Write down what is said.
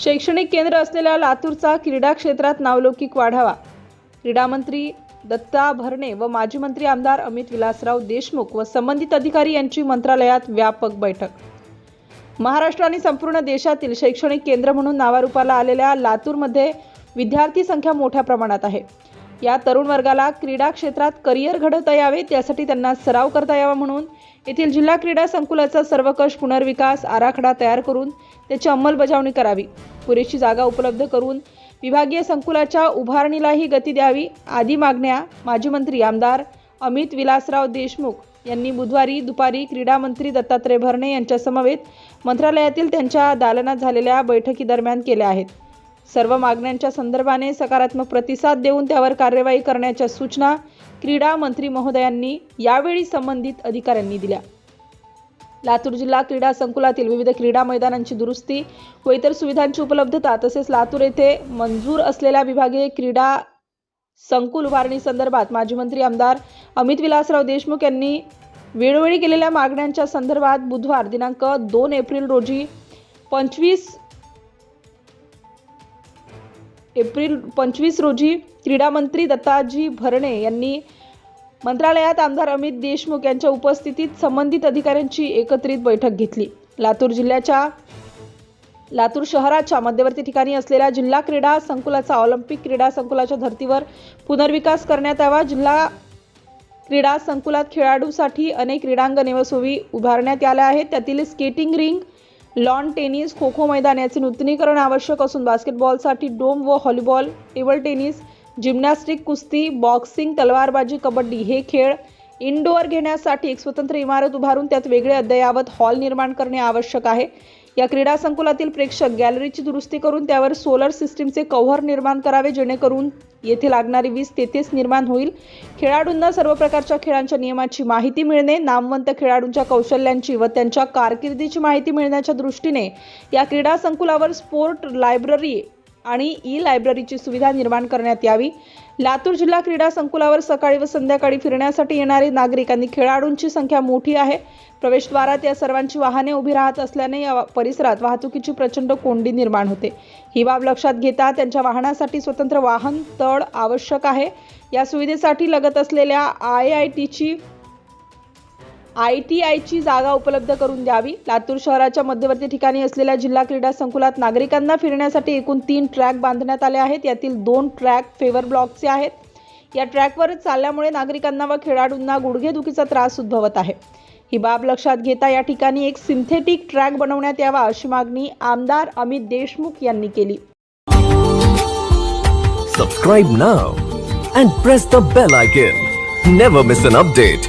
शैक्षणिक केंद्र असलेल्या लातूरचा क्रीडा क्षेत्रात नावलौकिक वाढावा. क्रीडा मंत्री दत्ता भरणे व माजी मंत्री आमदार अमित विलासराव देशमुख व संबंधित अधिकारी यांची मंत्रालयात व्यापक बैठक. महाराष्ट्र आणि संपूर्ण देशातील शैक्षणिक केंद्र म्हणून नावारूपाला आलेल्या लातूरमध्ये विद्यार्थी संख्या मोठ्या प्रमाणात आहे. या तरुण वर्गाला क्रीडा क्षेत्रात करिअर घडवता यावे त्यासाठी त्यांना सराव करता यावा म्हणून येथील जिल्हा क्रीडा संकुलाचा सर्वकष पुनर्विकास आराखडा तयार करून त्याची अंमलबजावणी करावी. पुरेशी जागा उपलब्ध करून विभागीय संकुलाच्या उभारणीलाही गती द्यावी. आदी मागण्या माजी मंत्री आमदार अमित विलासराव देशमुख यांनी बुधवारी दुपारी क्रीडा मंत्री दत्तात्रय भरणे यांच्यासमवेत मंत्रालयातील त्यांच्या दालनात झालेल्या बैठकीदरम्यान केल्या आहेत. सर्व मागण्यांच्या संदर्भाने सकारात्मक प्रतिसाद देऊन त्यावर कार्यवाही करण्याच्या सूचना क्रीडा मंत्री महोदयांनी यावेळी संबंधित अधिकाऱ्यांनी दिल्या. लातूर जिल्हा क्रीडा संकुलातील विविध क्रीडा मैदानांची दुरुस्ती व इतर सुविधांची उपलब्धता तसेच लातूर येथे मंजूर असलेल्या विभागीय क्रीडा संकुल उभारणी संदर्भात माजी मंत्री आमदार अमित विलासराव देशमुख यांनी वेळोवेळी केलेल्या मागण्यांच्या संदर्भात बुधवार दिनांक दोन एप्रिल रोजी पंचवीस एप्रिल पंचवीस रोजी क्रीडा मंत्री दत्ताजी भरणे यांनी मंत्रालयात आमदार अमित देशमुख यांच्या उपस्थितीत संबंधित अधिकाऱ्यांची एकत्रित बैठक घेतली. लातूर जिल्ह्याच्या लातूर शहराच्या मध्यवर्ती ठिकाणी असलेल्या जिल्हा क्रीडा संकुलाचा ऑलिम्पिक क्रीडा संकुलाच्या धर्तीवर पुनर्विकास करण्यात यावा. जिल्हा क्रीडा संकुलात खेळाडूसाठी अनेक क्रीडांगणे व सोयी उभारण्यात आल्या आहेत. त्यातील skating ring lawn tennis kho kho मैदान याचे नूतनीकरण आवश्यक असून बास्केटबॉलसाठी डोम व व्हॉलीबॉल टेबल टेनिस जिम्नॅस्टिक कुस्ती बॉक्सिंग तलवारबाजी कबड्डी हे खेळ इनडोअर घेण्यासाठी एक स्वतंत्र इमारत उभारून त्यात वेगळे अद्ययावत हॉल निर्माण करणे आवश्यक आहे. या क्रीडा संकुलातील प्रेक्षक गॅलरीची दुरुस्ती करून त्यावर सोलर सिस्टीमचे कव्हर निर्माण करावे जेणेकरून येथे लागणारी वीज तेथेच निर्माण होईल. खेळाडूंना सर्व प्रकारच्या खेळांच्या नियमाची माहिती मिळणे नामवंत खेळाडूंच्या कौशल्यांची व त्यांच्या कारकिर्दीची माहिती मिळण्याच्या दृष्टीने या क्रीडा संकुलावर स्पोर्ट लायब्ररी आणि ई लायब्ररीची सुविधा निर्माण करण्यात यावी. लातूर जिल्हा क्रीडा संकुलावर सकाळी व संध्याकाळी फिरण्यासाठी येणारे नागरिक आणि खेळाडूंची संख्या मोठी आहे. प्रवेशद्वारात या सर्वांची वाहने उभी राहत असल्याने या परिसरात वाहतुकीची प्रचंड कोंडी निर्माण होते. ही बाब लक्षात घेता त्यांच्या वाहनासाठी स्वतंत्र वाहन तळ आवश्यक आहे. या सुविधेसाठी लगत असलेल्या आय आय टीची आय टी आयची जागा उपलब्ध करून द्यावी. लातूर शहराच्या मध्यवर्ती ठिकाणी असलेल्या जिल्हा क्रीडा संकुलात नागरिकांना फिरण्यासाठी एकूण तीन ट्रॅक बांधण्यात आले आहेत. यातील दोन ट्रॅक फेवर ब्लॉकचे आहेत. या ट्रॅकवर चालल्यामुळे नागरिकांना व खेळाडूंना गुडघेदुखीचा त्रास उद्भवत आहे. ही बाब लक्षात घेता या ठिकाणी एक सिंथेटिक ट्रॅक बनवण्यात यावा अशी मागणी आमदार अमित देशमुख यांनी केली. Subscribe now and press the bell icon never miss an update